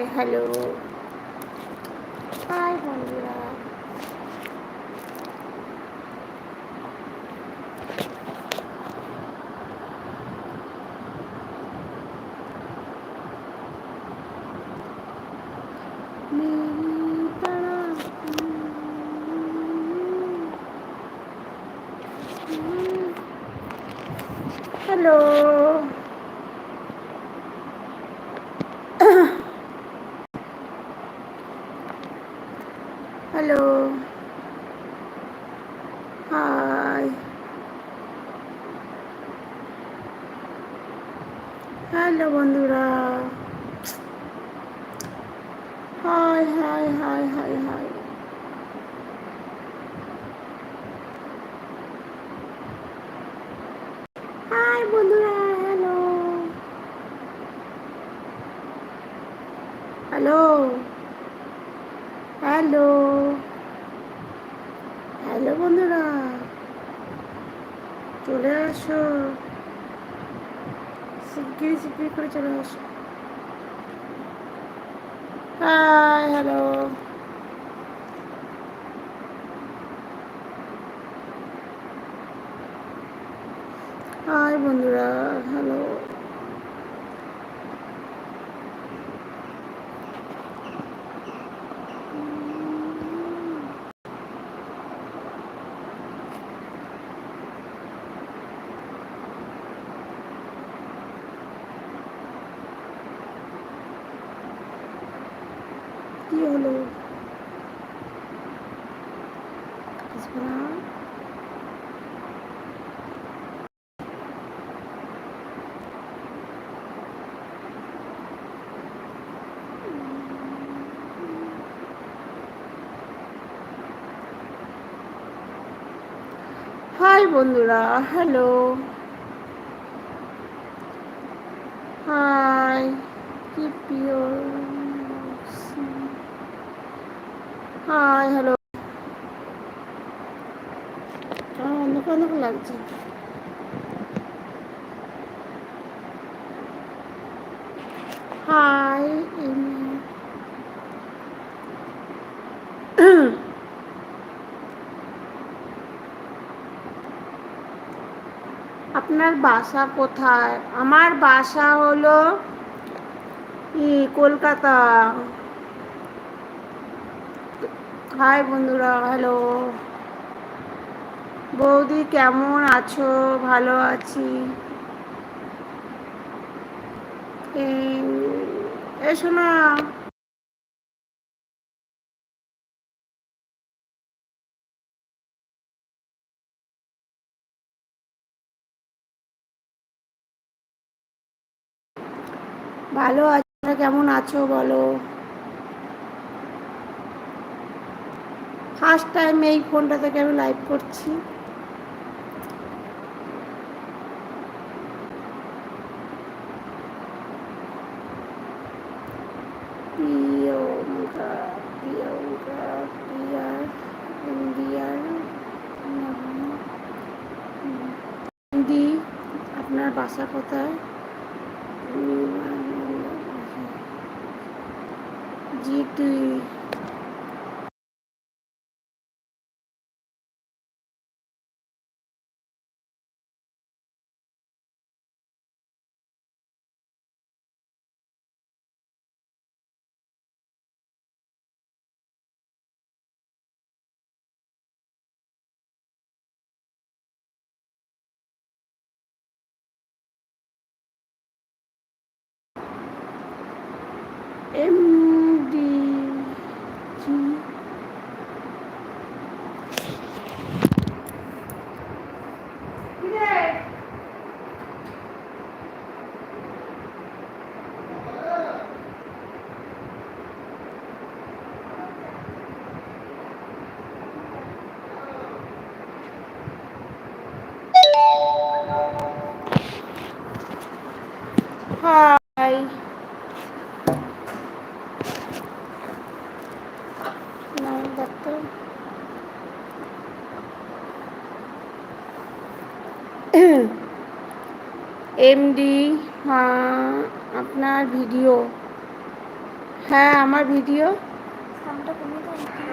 Hi hello hello hi hello বন্ধুরা hi hi hi hi hi hi বন্ধুরা hello hello hello hello বন্ধুরা চলে আসো। শিগগিরি শিগগিরি করে চলে আসো। হাই হ্যালো হাই বন্ধুরা হ্যালো কি হলো কিছু না হাই বন্ধুরা। হ্যালো হাই কি পিওর হাই হ্যালো। অন্ধকার অন্ধকার লাগছে। হাই আপনার বাসা কোথায়? আমার বাসা হলো কলকাতা। হাই বন্ধুরা হ্যালো বৌদি, কেমন আছো? ভালো আছি। এসো না। ভালো আছো, কেমন আছো বলো। ফার্স্ট টাইম এই ফোনটা থেকে আমি লাইভ করছি। প্রিয়ঙ্কা আপনার বাসা কোথায়? জি এমডি জি হাই নাম দত্ত এমডি হ্যাঁ আপনার ভিডিও হ্যাঁ আমার ভিডিও সাউন্ডটা কমে দাও না কি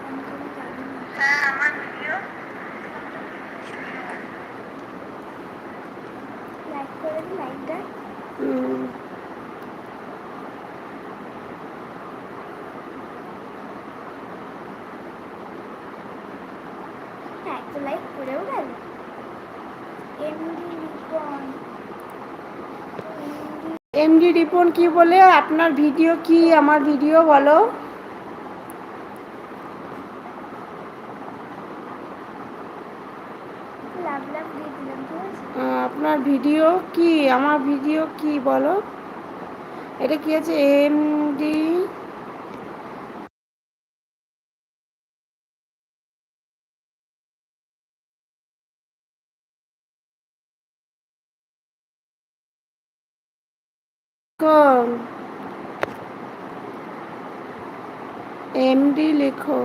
সাউন্ড কমে যাবে না হ্যাঁ আমার ভিডিও লাইক করে দিই লাইকটা হ্যাঁ একটা লাইক করেও গেল এমডি রিপন এমডি রিপন কি বলে? আপনার ভিডিও কি? আমার ভিডিও বলো। আপনার ভিডিও কি? আমার ভিডিও কি বলো? এটা কি আছে? এমডি এমডি লেখো।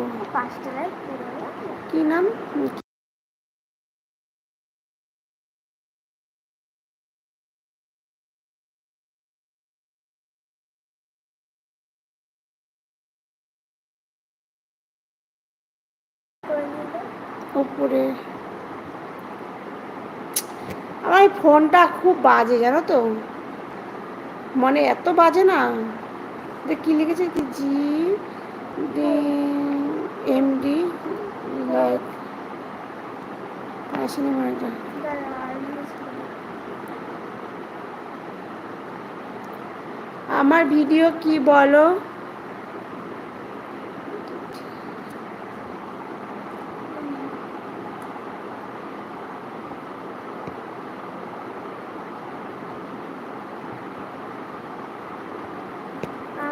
কি নাম? উপরে। আমার ফোনটা খুব বাজে জানো তো? মানে এত বাজে না? যে কি লিখেছে কি? G, D, M, D, like আসলে আমার ভিডিও কি বলো হাই।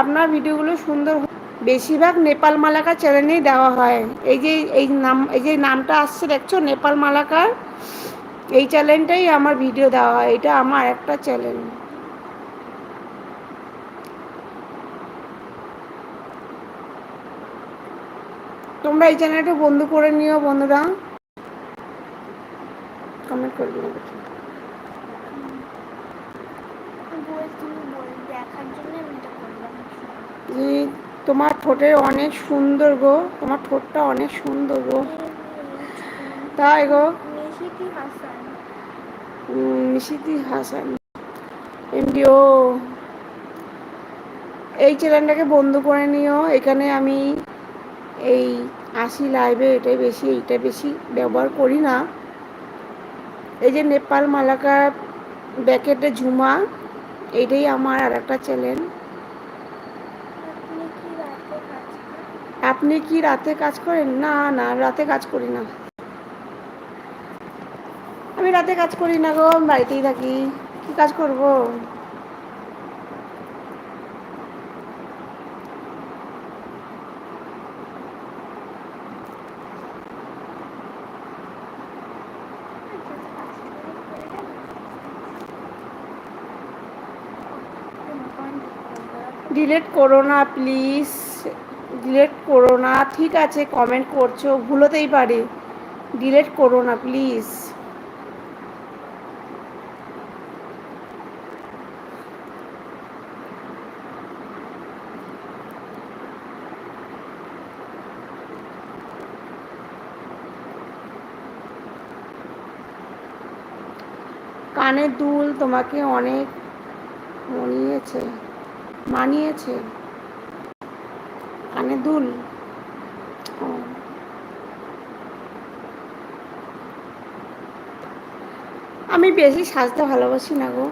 আপনার ভিডিওগুলো সুন্দর বেশিরভাগ নেপাল মালাকার চ্যানেলেই দেওয়া হয়। এই যে, এই নাম, এই যে নামটা আসছে, দেখছ? নেপাল মালাকার, এই চ্যানেলটাই আমার ভিডিও দেওয়া হয়। এটা আমার একটা চ্যানেল তোমরা এই চ্যানেলটা বন্ধ করে নিও, বন্ধুরা। কমেন্ট করে দিও বল তুমি বল দেখার জন্য আমি এটা করলাম যে তোমার ঠোঁটের অনেক সুন্দর গো তোমার ঠোঁটটা অনেক সুন্দর গো। তাই গো। নিশিতি হাসান। উম, মিশিতি হাসান ও। এই চ্যানেলটাকে বন্ধ করে নিও এখানে আমি এই আসি লাইভে এটাই বেশি এইটা বেশি ব্যবহার করি না। এই যে নেপাল মালাকার ব্যাকেটে ঝুমা এইটাই আমার আর একটা চ্যানেল আপনি কি রাতে কাজ করেন? আপনি কি রাতে কাজ করেন? না না রাতে কাজ করি না। আমি রাতে কাজ করি না গো বাড়িতেই থাকি। কি কাজ করব? ডিলেট করো না প্লিজ ডিলেট করো না। ঠিক আছে কমেন্ট করছ, ভুলোতেই পারে। ডিলেট করো না প্লিজ কানের দুল তোমাকে অনেক মনিয়েছে। মানিয়েছে। কানে দুল। আমি বেশি সাজতে ভালোবাসি না গো।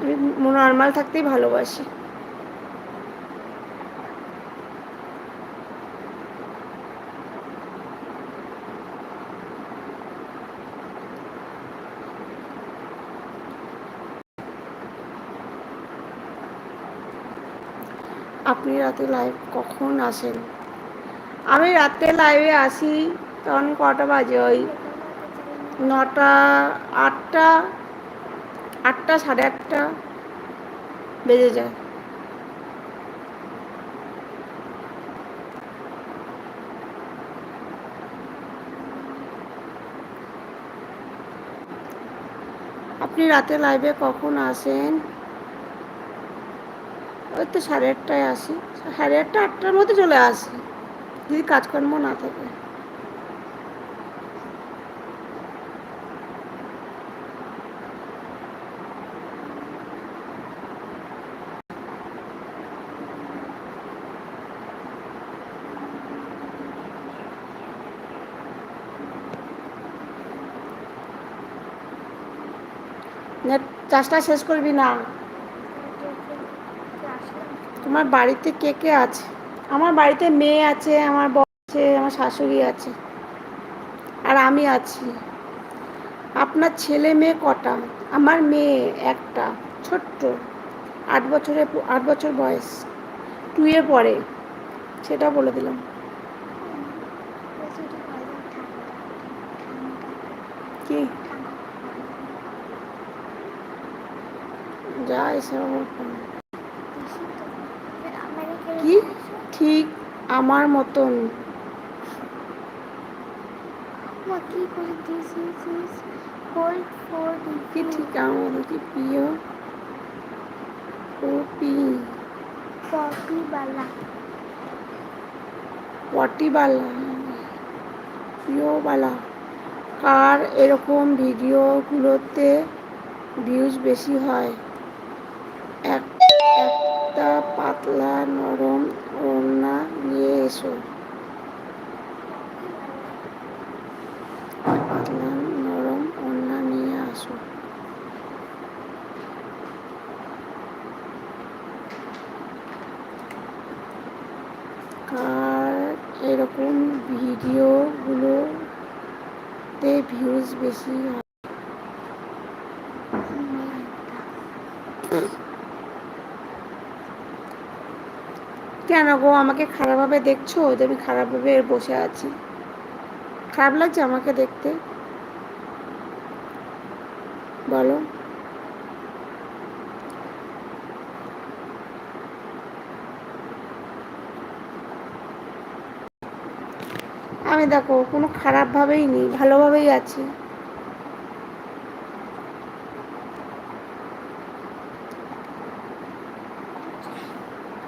আমি নর্মাল থাকতেই ভালোবাসি। আপনি রাতে লাইভ কখন আসেন? আমি রাতে লাইভে আসি তখন কটা বাজে ওই নটা, আটটা আটটা, সাড়ে আটটা বেজে যায়। আপনি রাতে লাইভে কখন আসেন? ওই তো সাড়ে আটটায় আসি। সাড়ে আটটা, আটটার মধ্যে চলে আসি, যদি কাজকর্ম না থাকে। চাষটা শেষ করবি না? তোমার বাড়িতে কে কে আছে? আমার বাড়িতে মেয়ে আছে, আমার বর আছে, আমার শাশুড়ি আছে আর আমি আছি। আপনার ছেলে মেয়ে কটা? আমার মেয়ে একটা, ছোট্ট, আট বছরে আট বছর বয়স। টুয়ে পড়ে সেটা বলে দিলাম। কি? যা এসে আমার ফোন। কি ঠিক আমার মতন। কি ঠিক আমার মতন কি প্রিয়? ও পি কপি বালা। পটিবালা প্রিয়বালা কার এরকম ভিডিওগুলোতে ভিউজ বেশি হয়? পাতলা নরম ওড়না নিয়ে এসো। পাতলা নরম ওড়না নিয়ে আসো। কার এরকম ভিডিওগুলোতে ভিউজ বেশি হয়। কেন গো? আমাকে খারাপভাবে দেখছ? যে আমি খারাপভাবে বসে আছি। খারাপ লাগছে আমাকে দেখতে? বলো। আমি দেখো, কোনো খারাপভাবেই নেই, ভালোভাবেই আছি।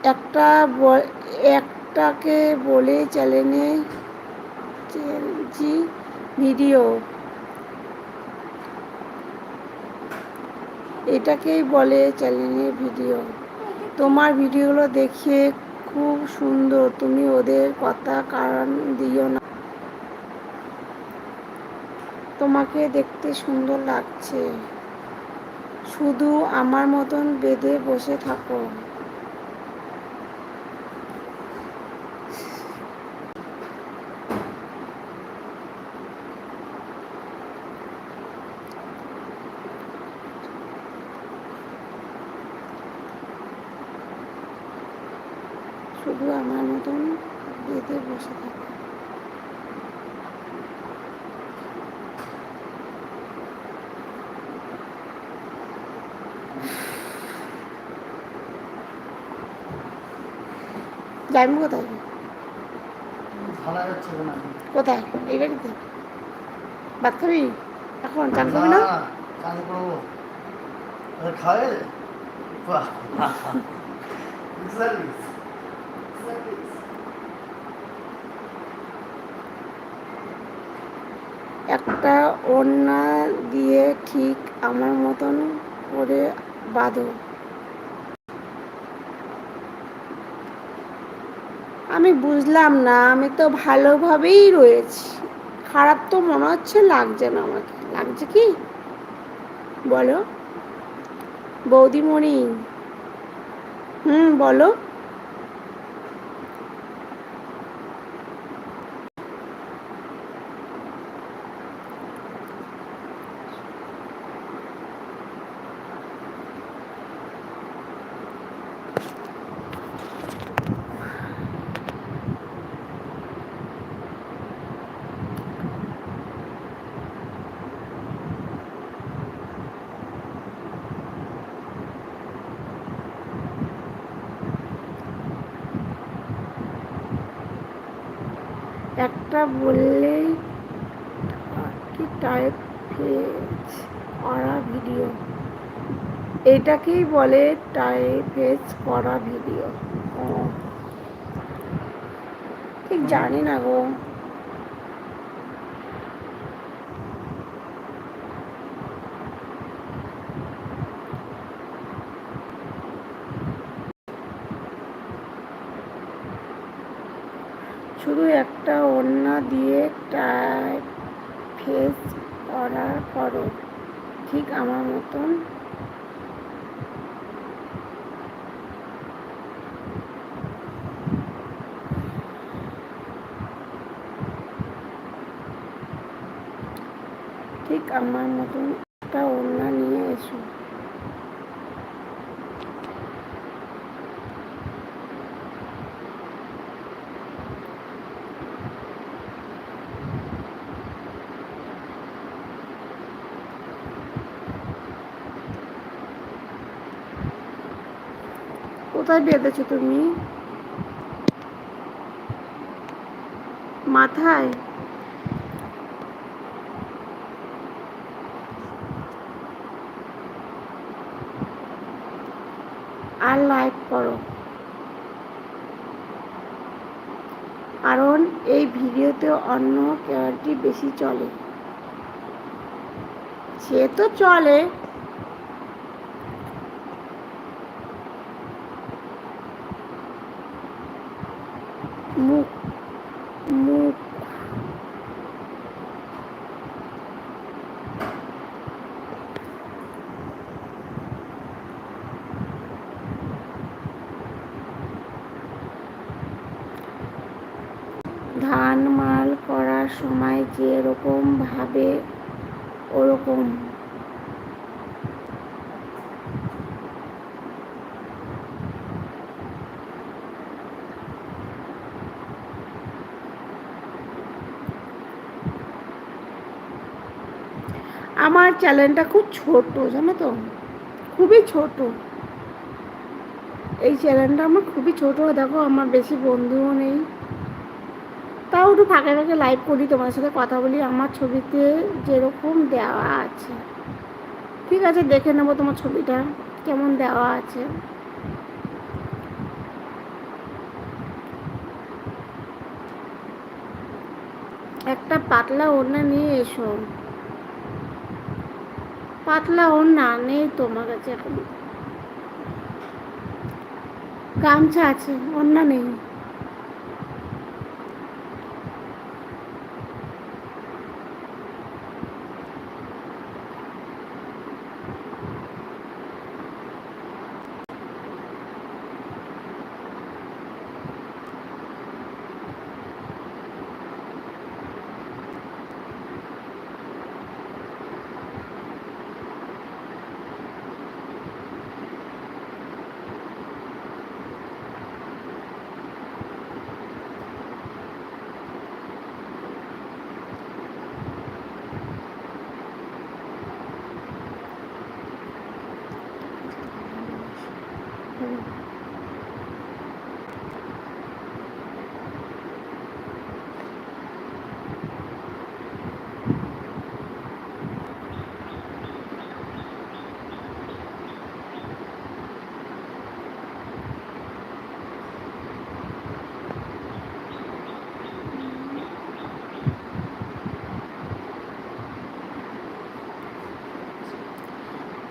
একটা একটাকে বলে চ্যানেলে ভিডিও। এটাকেই বলে চ্যানেলের ভিডিও। তোমার ভিডিওগুলো দেখে খুব সুন্দর। তুমি ওদের কথা কারণ দিও না। তোমাকে দেখতে সুন্দর লাগছে। শুধু আমার মতন বেঁধে বসে থাকো। শুধু আমার মতন বেঁধে বসে থাকো। যাইবি কোথায়? কোথায়? এই বাড়িতে? ভাত খাবি? এখন চান করবি না? চান করব। খাবে? একটা ওড়না দিয়ে ঠিক আমার মতন করে বাঁধো। আমি বুঝলাম না, আমি তো ভালোভাবেই রয়েছি। খারাপ তো মনে হচ্ছে, লাগছে না আমাকে। লাগছে কি? বলো। বৌদিমণি। হুম, বলো একটা বললেই টাইপ করা ভিডিও এটাকেই বলে টাইপ টাইপেজ করা ভিডিও ঠিক জানি না গো। শুধু একটা ওড়না দিয়ে টাইপ ফেস করা করো ঠিক আমার মতন ঠিক আমার মতন একটা ওড়না নিয়ে এসো কোথায় বেঁধেছো তুমি? মাথায়? আর লাইক করো। কারণ এই ভিডিওতে অন্য কেয়ারটি বেশি চলে। সে তো চলে মুখ মুখ। ধান মাল করার সময় যেরকম ভাবে আমার চ্যানেলটা খুব ছোট, জানো তো? খুবই ছোট। এই চ্যানেলটা আমার খুবই ছোট। দেখো, আমার বেশি বন্ধুও নেই। তাও একটু ফাঁকে ফাঁকে লাইভ করি তোমার সাথে কথা বলি। আমার ছবিতে যেরকম দেওয়া আছে। ঠিক আছে, দেখে নেব তোমার ছবিটা, কেমন দেওয়া আছে। একটা পাতলা ওড়না নিয়ে এসো। পাতলা ওড়না নেই তোমার কাছে এখন। গামছা আছে ওড়না নেই।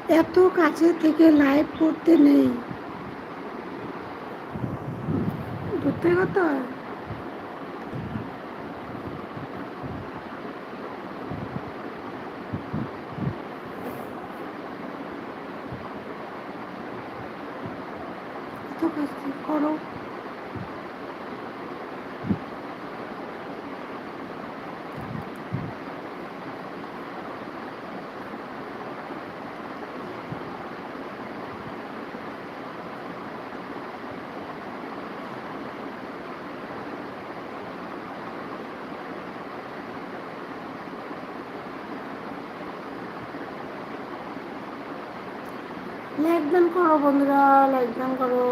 এত কাছে থেকে লাইভ করতে নেই। বুঝতে থেকে করতে হয় এত কাছ থেকে করো লাইক দান করো বন্ধুরা লাইক দান করো।